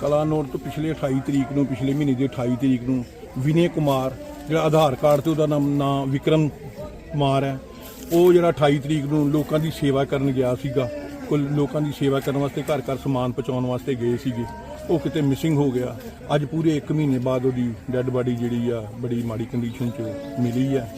ਕਲਾਨੌਰ ਤੋਂ ਪਿਛਲੇ 28 ਤਰੀਕ ਨੂੰ, ਪਿਛਲੇ ਮਹੀਨੇ ਦੀ 28 ਤਰੀਕ ਨੂੰ ਵਿਨੇ ਕੁਮਾਰ, ਜਿਹੜਾ ਆਧਾਰ ਕਾਰਡ ਤੇ ਉਹਦਾ ਨਾਮ ਨਾਮ ਵਿਕਰਮ ਕੁਮਾਰ ਹੈ, ਉਹ ਜਿਹੜਾ 28 ਤਰੀਕ ਨੂੰ ਲੋਕਾਂ ਦੀ ਸੇਵਾ ਕਰਨ ਗਿਆ ਸੀਗਾ, ਕੁੱਲ ਲੋਕਾਂ ਦੀ ਸੇਵਾ ਕਰਨ ਵਾਸਤੇ ਘਰ ਘਰ ਸਮਾਨ ਪਹੁੰਚਾਉਣ ਵਾਸਤੇ ਗਏ ਸੀਗੇ, ਉਹ ਕਿਤੇ ਮਿਸਿੰਗ ਹੋ ਗਿਆ। ਅੱਜ ਪੂਰੇ 1 ਮਹੀਨੇ ਬਾਅਦ ਉਹਦੀ ਡੈੱਡ ਬਾਡੀ ਜਿਹੜੀ ਆ, ਬੜੀ ਮਾੜੀ ਕੰਡੀਸ਼ਨ 'ਚ ਮਿਲੀ ਹੈ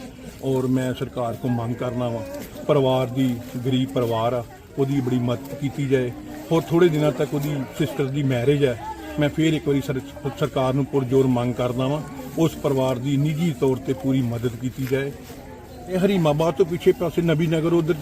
ਔਰ ਮੈਂ ਸਰਕਾਰ ਤੋਂ ਮੰਗ ਕਰਨਾ ਵਾ, ਪਰਿਵਾਰ ਦੀ, ਗਰੀਬ ਪਰਿਵਾਰ ਆ, ਉਹਦੀ ਬੜੀ ਮਦਦ ਕੀਤੀ ਜਾਏ। ਹੋਰ ਥੋੜੇ ਦਿਨਾਂ ਤੱਕ ਉਹਦੀ ਸਿਸਟਰ ਦੀ ਮੈਰਿਜ ਹੈ ਮੈਂ ਫੇਰ ਇੱਕ ਵਾਰੀ ਸਰ- ਸਰਕਾਰ ਨੂੰ ਪੁਰਜੋਰ ਮੰਗ ਕਰਦਾ ਵਾਂ, ਉਸ ਪਰਿਵਾਰ ਦੀ ਨਿੱਜੀ ਤੌਰ ਤੇ ਪੂਰੀ ਮਦਦ ਕੀਤੀ ਜਾਏ। ਇਹ ਹਰੀਮਾਬਾਦ ਤੋਂ ਪਿੱਛੇ ਪਾਸੇ ਨਬੀ ਨਗਰ, ਉਧਰ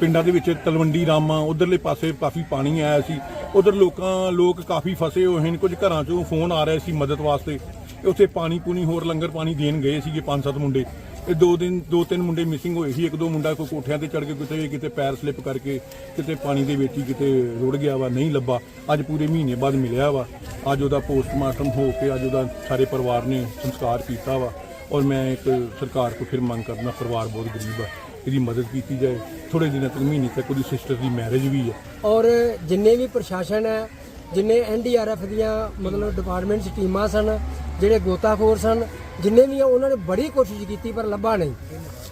ਪਿੰਡਾਂ ਦੇ ਵਿੱਚ ਤਲਵੰਡੀ ਰਾਮਾ, ਉਧਰਲੇ ਪਾਸੇ ਕਾਫੀ ਪਾਣੀ ਆਇਆ ਸੀ। ਉਧਰ ਲੋਕਾਂ, ਲੋਕ ਕਾਫੀ ਫਸੇ ਹੋਏ ਹਨ, ਕੁਝ ਘਰਾਂ ਚੋਂ ਫੋਨ ਆ ਰਹੇ ਸੀ ਮਦਦ ਵਾਸਤੇ। ਉੱਥੇ ਪਾਣੀ ਪੂਣੀ ਹੋਰ ਲੰਗਰ ਪਾਣੀ ਦੇਣ ਗਏ ਸੀਗੇ ਪੰਜ ਸੱਤ ਮੁੰਡੇ। ਇਹ ਦੋ ਦਿਨ, ਦੋ ਤਿੰਨ ਮੁੰਡੇ ਮਿਸਿੰਗ ਹੋਏ ਸੀ। ਇੱਕ ਦੋ ਮੁੰਡਾ ਕੋਈ ਕੋਠਿਆਂ ਤੇ ਚੜ ਕੇ, ਕਿਤੇ ਕਿਤੇ ਪੈਰ ਸਲਿੱਪ ਕਰਕੇ, ਕਿਤੇ ਪਾਣੀ ਦੇ ਵਿੱਚ ਹੀ ਕਿਤੇ ਰੁੜ ਗਿਆ ਵਾ, ਨਹੀਂ ਲੱਭਾ। ਅੱਜ ਪੂਰੇ ਮਹੀਨੇ ਬਾਅਦ ਮਿਲਿਆ ਵਾ। ਅੱਜ ਉਹਦਾ ਪੋਸਟਮਾਰਟਮ ਹੋ ਕੇ, ਅੱਜ ਉਹਦਾ ਸਾਰੇ ਪਰਿਵਾਰ ਨੇ ਸੰਸਕਾਰ ਕੀਤਾ ਵਾ। ਔਰ ਮੈਂ ਇੱਕ ਸਰਕਾਰ ਕੋ ਫਿਰ ਮੰਗ ਕਰਨਾ ਪਰਿਵਾਰ ਬਹੁਤ ਗਰੀਬ ਆ, ਇਹਦੀ ਮਦਦ ਕੀਤੀ ਜਾਏ। ਥੋੜੇ ਦਿਨਾਂ ਤੱਕ, ਮਹੀਨੇ ਤੱਕ ਉਹਦੀ ਸਿਸਟਰ ਦੀ ਮੈਰਿਜ ਵੀ ਹੈ ਔਰ ਜਿੰਨੇ ਵੀ ਪ੍ਰਸ਼ਾਸਨ ਹੈ, ਜਿੰਨੇ ਐਨਡੀਆਰਐਫ ਦੀਆਂ ਮਤਲਬ ਡਿਪਾਰਟਮੈਂਟਸ ਟੀਮਾਂ ਸਨ, ਜਿਹੜੇ ਗੋਤਾਖੋਰ ਸਨ ਜਿੰਨੇ ਵੀ ਆ, ਉਹਨਾਂ ਨੇ ਬੜੀ ਕੋਸ਼ਿਸ਼ ਕੀਤੀ, ਪਰ ਲੱਭਾ ਨਹੀਂ।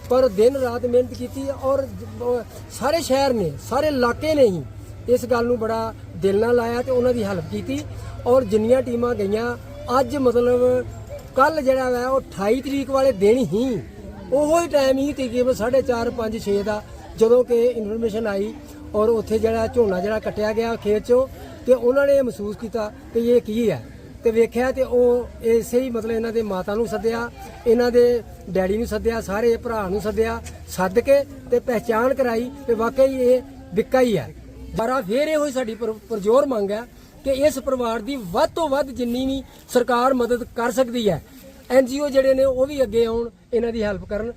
ਪਰ ਦਿਨ ਰਾਤ ਮਿਹਨਤ ਕੀਤੀ ਔਰ ਸਾਰੇ ਸ਼ਹਿਰ ਨੇ, ਸਾਰੇ ਇਲਾਕੇ ਨੇ ਹੀ ਇਸ ਗੱਲ ਨੂੰ ਬੜਾ ਦਿਲ ਨਾਲ ਲਾਇਆ ਤੇ ਉਹਨਾਂ ਦੀ ਹੈਲਪ ਕੀਤੀ। ਔਰ ਜਿੰਨੀਆਂ ਟੀਮਾਂ ਗਈਆਂ, ਅੱਜ ਮਤਲਬ ਕੱਲ ਜਿਹੜਾ ਵਾ, ਉਹ 28 ਤਰੀਕ ਵਾਲੇ ਦਿਨ ਹੀ ਉਹੋ ਹੀ ਟਾਈਮ ਹੀ ਤਕਰੀਬਨ 4:30 5 6 ਦਾ ਜਦੋਂ ਕਿ ਇਨਫੋਰਮੇਸ਼ਨ ਆਈ ਔਰ ਉੱਥੇ ਜਿਹੜਾ ਝੋਨਾ ਜਿਹੜਾ ਕੱਟਿਆ ਗਿਆ ਖੇਤ ਚੋਂ ਤੇ ਉਹਨਾਂ ਨੇ ਇਹ ਮਹਿਸੂਸ ਕੀਤਾ ਕਿ ਇਹ ਕੀ ਹੈ। ਤੇ ਵੇਖਿਆ ਤੇ ਉਹ ਇਸੇ ਹੀ ਮਤਲਬ ਇਹਨਾਂ ਦੇ ਮਾਤਾ ਨੂੰ ਸੱਦਿਆ, ਇਹਨਾਂ ਦੇ ਡੈਡੀ ਨੂੰ ਸੱਦਿਆ, ਸਾਰੇ ਭਰਾ ਨੂੰ ਸੱਦਿਆ, ਸੱਦ ਕੇ ਤੇ ਪਹਿਚਾਣ ਕਰਾਈ ਕਿ ਵਾਕਈ ਇਹ ਵਿੱਕਾ ਹੀ। ਹੈ ਬਾਰਾ ਫੇਰ ਇਹੋ ਹੀ ਸਾਡੀ ਪਰਜੋਰ ਮੰਗ ਹੈ ਕਿ ਇਸ ਪਰਿਵਾਰ ਦੀ ਵੱਧ ਤੋਂ ਵੱਧ ਜਿੰਨੀ ਵੀ ਸਰਕਾਰ ਮਦਦ ਕਰ ਸਕਦੀ ਹੈ ਐਨਜੀਓ ਜਿਹੜੇ ਨੇ ਉਹ ਵੀ ਅੱਗੇ ਆਉਣ, ਇਹਨਾਂ ਦੀ ਹੈਲਪ ਕਰਨ।